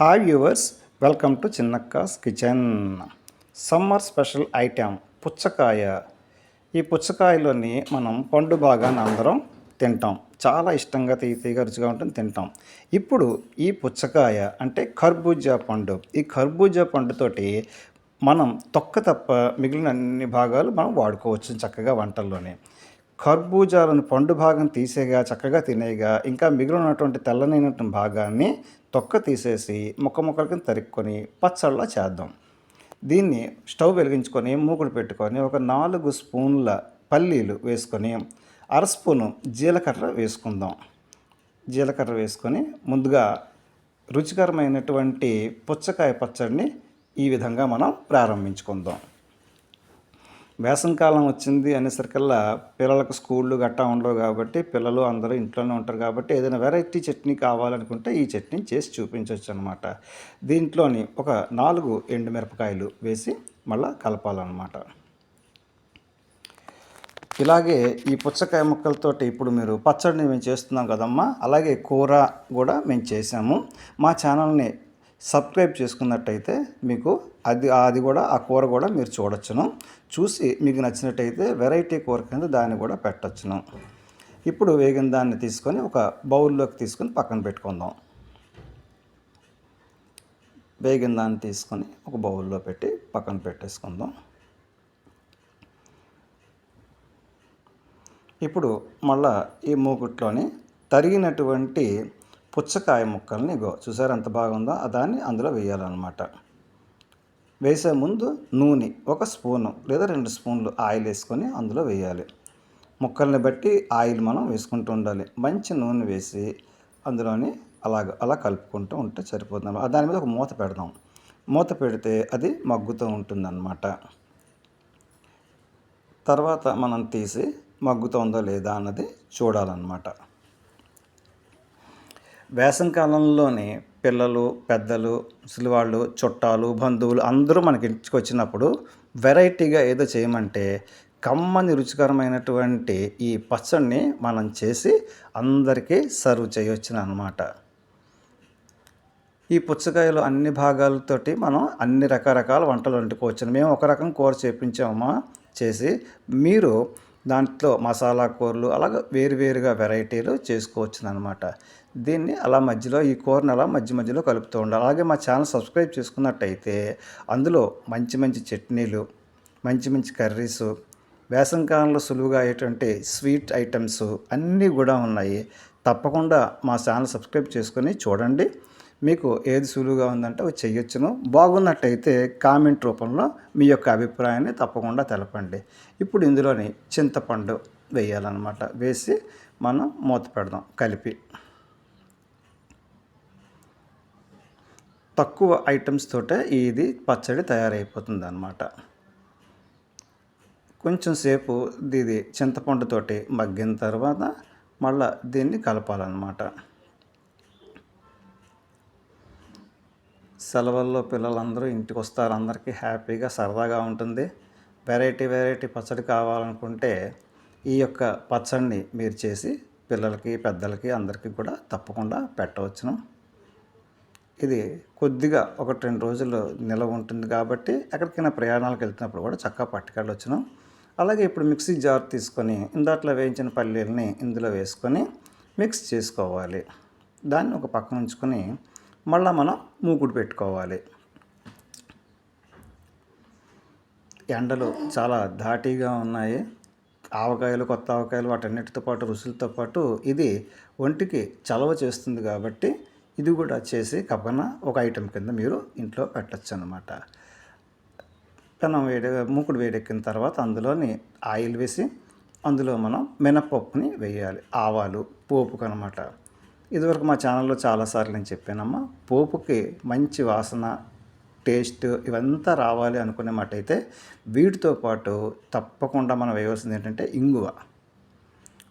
Hi viewers welcome to చిన్నక్కాస్ kitchen. Summer special item పుచ్చకాయ. ఈ పుచ్చకాయలోని మనం పండు భాగాన్ని అందరం తింటాం. చాలా ఇష్టంగా తీయ రుచిగా ఉంటుంది తింటాం. ఇప్పుడు ఈ పుచ్చకాయ అంటే కర్బూజా పండు. ఈ కర్బూజా పండుతోటి మనం తొక్క తప్ప మిగిలిన అన్ని భాగాలు మనం వాడుకోవచ్చు చక్కగా వంటల్లోనే. కర్బూజాలను పండు భాగం తీసేగా చక్కగా తినేగా ఇంకా మిగిలిన ఉన్నటువంటి తెల్లనైనటువంటి భాగాన్ని తొక్క తీసేసి ముక్క ముక్కల తరుక్కొని పచ్చళ్ళ చేద్దాం. దీన్ని స్టవ్ వెలిగించుకొని మూకుడు పెట్టుకొని ఒక నాలుగు స్పూన్ల పల్లీలు వేసుకొని అర స్పూను జీలకర్ర వేసుకుందాం. జీలకర్ర వేసుకొని ముందుగా రుచికరమైనటువంటి పుచ్చకాయ పచ్చడిని ఈ విధంగా మనం ప్రారంభించుకుందాం. వేసవికాలం వచ్చింది అనేసరికల్లా పిల్లలకు స్కూళ్ళు గట్టా ఉండవు కాబట్టి పిల్లలు అందరూ ఇంట్లోనే ఉంటారు కాబట్టి ఏదైనా వెరైటీ చట్నీ కావాలనుకుంటే ఈ చట్నీ చేసి చూపించవచ్చు అనమాట దీంట్లోని ఒక నాలుగు ఎండుమిరపకాయలు వేసి మళ్ళీ కలపాలన్నమాట ఇలాగే ఈ పుచ్చకాయ ముక్కలతోటి ఇప్పుడు మీరు పచ్చడిని మేము చేస్తున్నాం కదమ్మా. అలాగే కూర కూడా మేము చేసాము మా ఛానల్ని సబ్స్క్రైబ్ చేసుకున్నట్టయితే మీకు అది అది కూడా ఆ కూర కూడా మీరు చూడొచ్చును. చూసి మీకు నచ్చినట్టయితే వెరైటీ కూర కింద దాన్ని కూడా పెట్టచ్చును. ఇప్పుడు వేగిన దాన్ని తీసుకొని ఒక బౌల్లోకి తీసుకొని పక్కన పెట్టుకుందాం. వేగిన దాన్ని తీసుకొని ఒక బౌల్లో పెట్టి పక్కన పెట్టేసుకుందాం. ఇప్పుడు మళ్ళా ఈ మూకుట్లోని తరిగినటువంటి పుచ్చకాయ ముక్కల్ని గో చూసారు ఎంత బాగుందో? దాన్ని అందులో వేయాలన్నమాట. వేసే ముందు నూనె ఒక స్పూను లేదా రెండు స్పూన్లు ఆయిల్ వేసుకొని అందులో వేయాలి. ముక్కల్ని బట్టి ఆయిల్ మనం వేసుకుంటూ ఉండాలి. మంచి నూనె వేసి అందులోని అలాగ అలా కలుపుకుంటూ ఉంటే సరిపోతుంది దాని మీద ఒక మూత పెడదాం. మూత పెడితే అది మగ్గుతూ ఉంటుందన్నమాట. తర్వాత మనం తీసి మగ్గుతోందో లేదా అన్నది చూడాలన్నమాట. వేసంకాలంలోనే పిల్లలు పెద్దలు ముసలివాళ్ళు చుట్టాలు బంధువులు అందరూ మనకి ఇంటికి వచ్చినప్పుడు వెరైటీగా ఏదో చేయమంటే కమ్మని రుచికరమైనటువంటి ఈ పచ్చడిని మనం చేసి అందరికీ సర్వ్ చేయొచ్చును అనమాట ఈ పుచ్చకాయలు అన్ని భాగాలతోటి మనం అన్ని రకరకాల వంటలు వండుకోవచ్చు మేము ఒక రకం కూర చేపించామా చేసి మీరు దాంట్లో మసాలా కూరలు అలాగే వేరువేరుగా వెరైటీలు చేసుకోవచ్చు అనమాట దీన్ని అలా మధ్యలో ఈ కూరని అలా మధ్య మధ్యలో కలుపుతూ ఉండాలి. అలాగే మా ఛానల్ సబ్స్క్రైబ్ చేసుకున్నట్టయితే అందులో మంచి మంచి చట్నీలు మంచి మంచి కర్రీస్ వేసవికాలంలో సులువుగా అయ్యేటువంటి స్వీట్ ఐటమ్స్ అన్నీ కూడా ఉన్నాయి. తప్పకుండా మా ఛానల్ సబ్స్క్రైబ్ చేసుకొని చూడండి. మీకు ఏది సులువుగా ఉందంటే అవి చేయొచ్చును బాగున్నట్టయితే కామెంట్ రూపంలో మీ యొక్క అభిప్రాయాన్ని తప్పకుండా తెలపండి. ఇప్పుడు ఇందులోని చింతపండు వేయాలన్నమాట. వేసి మనం మూత పెడదాం కలిపి. తక్కువ ఐటమ్స్ తోటే ఇది పచ్చడి తయారైపోతుంది అనమాట కొంచెం సేపు ఇది చింతపండుతోటి మగ్గిన తర్వాత మళ్ళీ దీన్ని కలపాలన్నమాట. సెలవుల్లో పిల్లలందరూ ఇంటికి వస్తారు అందరికీ హ్యాపీగా సరదాగా ఉంటుంది. వెరైటీ వెరైటీ పచ్చడి కావాలనుకుంటే ఈ యొక్క పచ్చడిని మీరు చేసి పిల్లలకి పెద్దలకి అందరికీ కూడా తప్పకుండా పెట్టవచ్చును. ఇది కొద్దిగా ఒకటి రెండు రోజులు నిలవ ఉంటుంది కాబట్టి ఎక్కడికైనా ప్రయాణాలకు వెళ్తున్నప్పుడు కూడా చక్కగా పట్టుకెళ్ళొచ్చును అలాగే ఇప్పుడు మిక్సీ జార్ తీసుకొని ఇందాట్లో వేయించిన పల్లీలని ఇందులో వేసుకొని మిక్స్ చేసుకోవాలి. దాన్ని ఒక పక్కన ఉంచుకొని మళ్ళీ మనం మూకుడు పెట్టుకోవాలి. ఎండలు చాలా ధాటిగా ఉన్నాయి. ఆవకాయలు కొత్త ఆవకాయలు వాటన్నిటితో పాటు రుచులతో పాటు ఇది ఒంటికి చలవ చేస్తుంది కాబట్టి ఇది కూడా చేసి కప్పన ఒక ఐటెం కింద మీరు ఇంట్లో పెట్టచ్చు అనమాట పెనం వేడి మూకుడు వేడెక్కిన తర్వాత అందులోని ఆయిల్ వేసి అందులో మనం మినపప్పుని వేయాలి. ఆవాలు పోపుకు అనమాట ఇదివరకు మా ఛానల్లో చాలాసార్లు నేను చెప్పానమ్మా పోపుకి మంచి వాసన టేస్ట్ ఇవంతా రావాలి అనుకునే మాట అయితే వీటితో పాటు తప్పకుండా మనం వేయవలసింది ఏంటంటే ఇంగువ.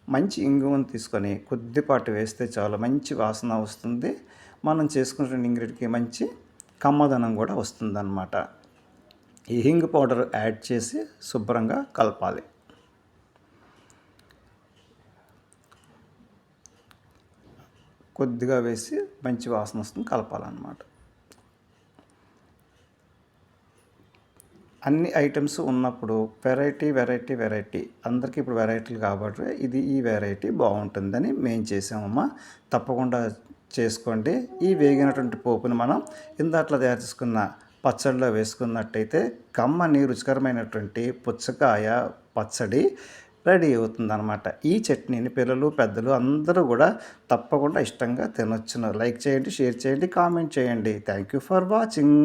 మంచి ఇంగువను తీసుకొని కొద్దిపాటు వేస్తే చాలా మంచి వాసన వస్తుంది. మనం చేసుకున్న ఇంగ్రీడికి మంచి కమ్మదనం కూడా వస్తుందన్నమాట. ఈ హింగ్ పౌడర్ యాడ్ చేసి శుభ్రంగా కలపాలి. కొద్దిగా వేసి మంచి వాసన వస్తుంది కలపాలన్నమాట. అన్ని ఐటమ్స్ ఉన్నప్పుడు వెరైటీ వెరైటీ వెరైటీ. అందరికీ ఇప్పుడు వెరైటీలు కాబట్టి ఇది ఈ వెరైటీ బాగుంటుందని మేము చేసామమ్మా. తప్పకుండా చేసుకోండి. ఈ వేగినటువంటి పోపుని మనం ఇందాట్లో తయారు చేసుకున్న పచ్చడిలో వేసుకున్నట్టయితే కమ్మని రుచికరమైనటువంటి పుచ్చకాయ పచ్చడి రెడీ అవుతుందన్నమాట. ఈ చట్నీని పిల్లలు పెద్దలు అందరూ కూడా తప్పకుండా ఇష్టంగా తినొచ్చును లైక్ చేయండి షేర్ చేయండి కామెంట్ చేయండి. Thank you for watching